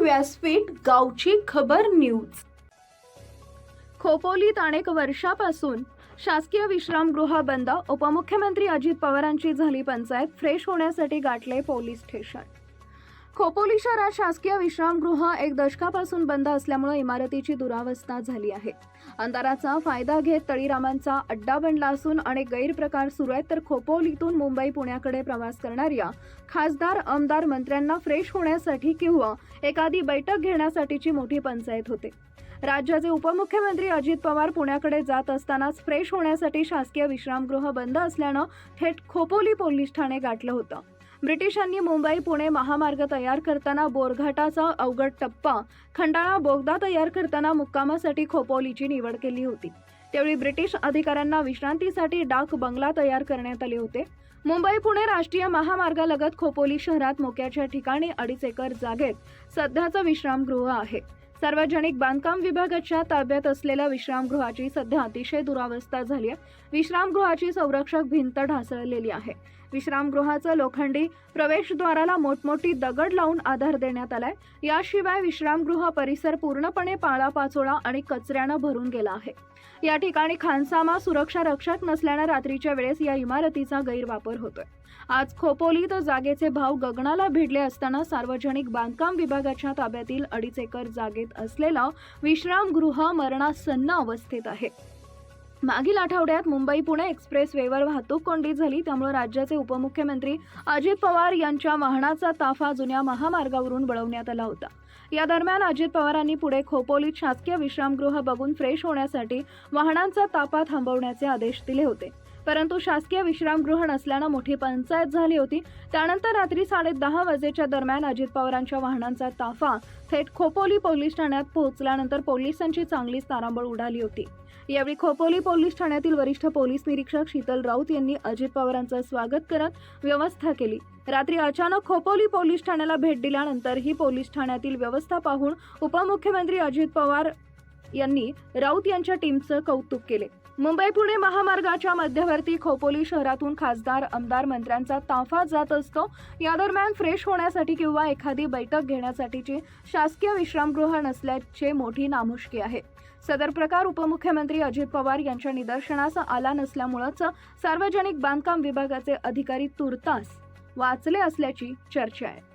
व्यासपीठ गावची खबर न्यूज. खोपोलीत अनेक वर्षापासून शासकीय विश्रामगृह बंद उपमुख्यमंत्री अजित पवारांची झाली पंचायत फ्रेश होण्यासाठी गाठले पोलीस स्टेशन. खोपोली शहरात शासकीय विश्रामगृह एक दशकापासून बंद असल्यामुळे इमारतीची दुरावस्था झाली आहे. अंधाराचा फायदा घेत तळीरामांचा अड्डा बनला असून अनेक गैरप्रकार सुरू आहेत तर खोपोलीतून मुंबई पुण्याकडे प्रवास करणाऱ्या खासदार आमदार मंत्र्यांना फ्रेश होण्यासाठी किंवा एखादी बैठक घेण्यासाठीची मोठी पंचायत होते. राज्याचे उपमुख्यमंत्री अजित पवार पुण्याकडे जात असतानाच फ्रेश होण्यासाठी शासकीय विश्रामगृह बंद असल्यानं थेट खोपोली पोलीस ठाणे गाठलं होतं. ब्रिटिशांनी मुंबई पुणे महामार्ग तयार करताना बोरघाटाचा अवघड टप्पा खंडाळा बोगदा तयार करताना मुक्कामासाठी खोपोलीची निवड केली होती. त्यावेळी ब्रिटिश अधिकाऱ्यांना विश्रांतीसाठी डाक बंगला तयार करण्यात आले होते. मुंबई पुणे राष्ट्रीय महामार्गालगत खोपोली शहरात मोक्याच्या ठिकाणी अडीच एकर जागेत सध्याचं विश्रामगृह आहे. सार्वजनिक बांधकाम विभागाच्या ताब्यात असलेल्या विश्रामगृहाची सध्या अतिशय दुरावस्था झाली आहे. विश्रामगृहाची संरक्षक भिंत ढासळलेली आहे. विश्रामगृहाचं लोखंडी प्रवेशद्वाराला मोठमोठी दगड लावून आधार देण्यात आलाय. याशिवाय विश्रामगृह परिसर पूर्णपणे पाळापाचोळा आणि कचऱ्यानं भरून गेला आहे. या ठिकाणी खानसामा सुरक्षा रक्षक नसल्यानं रात्रीच्या वेळेस या इमारतीचा गैरवापर होतोय. आज खोपोलीत जागेचे भाव गगनाला भिडले असताना सार्वजनिक बांधकाम विभागाच्या ताब्यातील अडीच एकर जागेत असलेलं विश्रामगृह मरणासन्न अवस्थेत आहे. मागील आठवड्यात मुंबई पुणे एक्सप्रेस वेवर वाहतूक कोंडी झाली. त्यामुळे राज्याचे उपमुख्यमंत्री अजित पवार यांच्या वाहनाचा ताफा जुन्या महामार्गावरून वळवण्यात आला होता. या दरम्यान अजित पवारांनी पुढे खोपोलीत शासकीय विश्रामगृह बघून फ्रेश होण्यासाठी वाहनांचा ताफा थांबवण्याचे आदेश दिले होते. परंतु शासकीय विश्रामगृह नसल्यानं मोठी पंचायत झाली होती. त्यानंतर रात्री साडे दहा वाजेच्या दरम्यान अजित पवारांच्या वाहनांचा ताफा थेट खोपोली पोलीस ठाण्यात पोहोचल्यानंतर पोलिसांची चांगलीच तारांबळ उडाली होती. यावेळी खोपोली पोलीस ठाण्यातील वरिष्ठ पोलीस निरीक्षक शीतल राऊत यांनी अजित पवारांचं स्वागत करत व्यवस्था केली. रात्री अचानक खोपोली पोलीस ठाण्याला भेट दिल्यानंतर ही पोलीस ठाण्यातील व्यवस्था पाहून उपमुख्यमंत्री अजित पवार यांनी राऊत यांच्या टीमचं कौतुक केले. मुंबई पुणे महामार्गाच्या मध्यवर्ती खोपोली शहरातून खासदार आमदार मंत्र्यांचा ताफा जात असतो. या दरम्यान फ्रेश होण्यासाठी किंवा एखादी बैठक घेण्यासाठीची शासकीय विश्रामगृह नसल्याचे मोठी नामुष्की आहे. सदर प्रकार उपमुख्यमंत्री अजित पवार यांच्या निदर्शनास आला नसल्यामुळेच सार्वजनिक बांधकाम विभागाचे अधिकारी तुर्तास वाचले असल्याची चर्चा आहे.